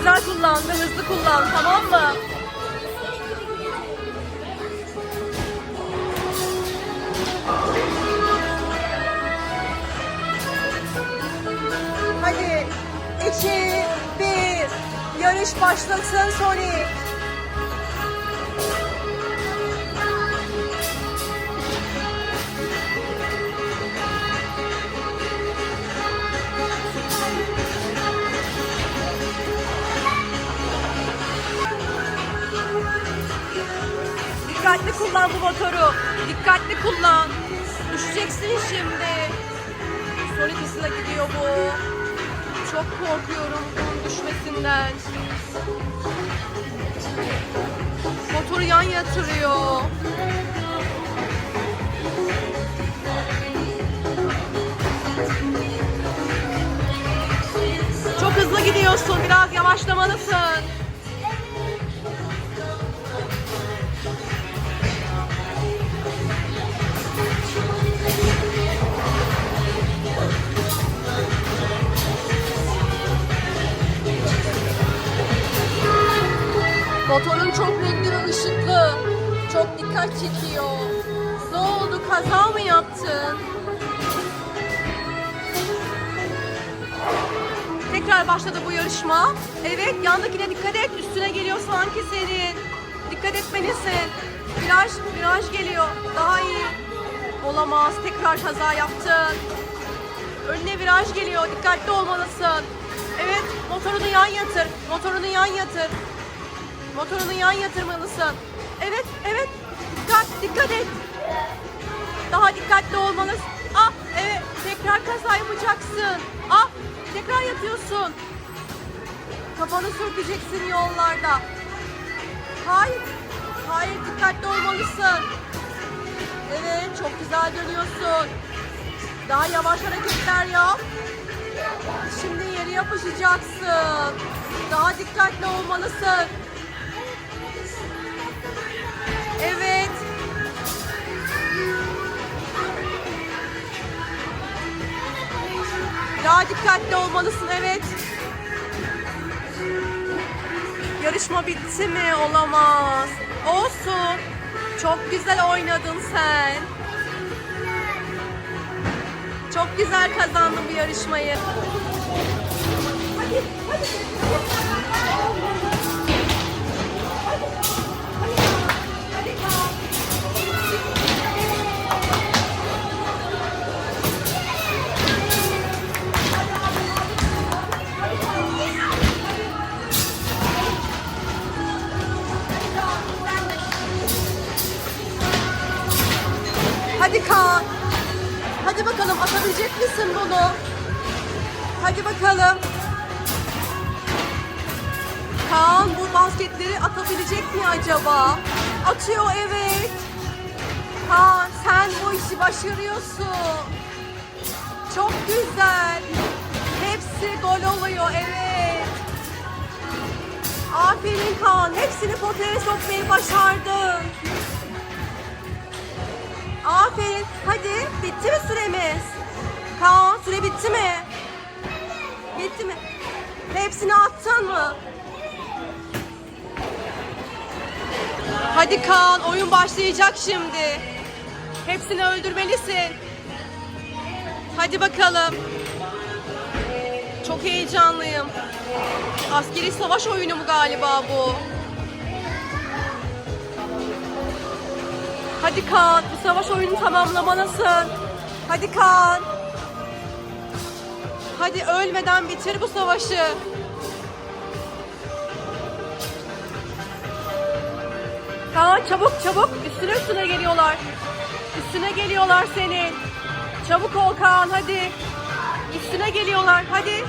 güzel kullan hızlı kullan tamam mı? Hadi iki, bir, yarış başlasın Sonic. Dikkatli kullan bu motoru. Dikkatli kullan. Düşeceksin şimdi. Hızla gidiyor bu. Çok korkuyorum bunun düşmesinden. Motoru yan yatırıyor. Çok hızlı gidiyorsun. Biraz yavaşlamalısın. Motorun çok renkli ve ışıklı. Çok dikkat çekiyor. Ne oldu? Kaza mı yaptın? Tekrar başladı bu yarışma. Evet, yandakine dikkat et. Üstüne geliyor sanki senin. Dikkat etmelisin. Viraj, viraj geliyor. Daha iyi. Olamaz. Tekrar kaza yaptın. Önüne viraj geliyor. Dikkatli olmalısın. Evet, motorunu yan yatır. Motorunu yan yatır. Motorunu yan yatırmalısın. Evet, evet. Dikkat, dikkat et. Daha dikkatli olmalısın. Ah, evet. Tekrar kaza yapacaksın. Ah, tekrar yatıyorsun. Kafanı sürteceksin yollarda. Hayır, hayır. Dikkatli olmalısın. Evet, çok güzel dönüyorsun. Daha yavaş hareketler yap. Şimdi yere yapışacaksın. Daha dikkatli olmalısın. Evet. Daha dikkatli olmalısın evet. Yarışma bitti mi? Olamaz. Olsun. Çok güzel oynadın sen. Çok güzel kazandın bu yarışmayı. Hadi, hadi. Hadi Kaan. Hadi bakalım atabilecek misin bunu? Hadi bakalım. Kaan bu basketleri atabilecek mi acaba? Atıyor evet. Kaan sen bu işi başarıyorsun. Çok güzel. Hepsi gol oluyor evet. Aferin Kaan. Hepsini potaya sokmayı başardın. Aferin. Hadi. Bitti mi süremiz? Kaan süre bitti mi? Bitti mi? Hepsini attın mı? Hadi Kaan oyun başlayacak şimdi. Hepsini öldürmelisin. Hadi bakalım. Çok heyecanlıyım. Askeri savaş oyunu mu galiba bu? Hadi Kaan, bu savaş oyunu tamamlamalısın. Hadi Kaan. Hadi ölmeden bitir bu savaşı. Kaan çabuk çabuk üstüne üstüne geliyorlar. Üstüne geliyorlar senin. Çabuk ol Kaan hadi. Üstüne geliyorlar hadi.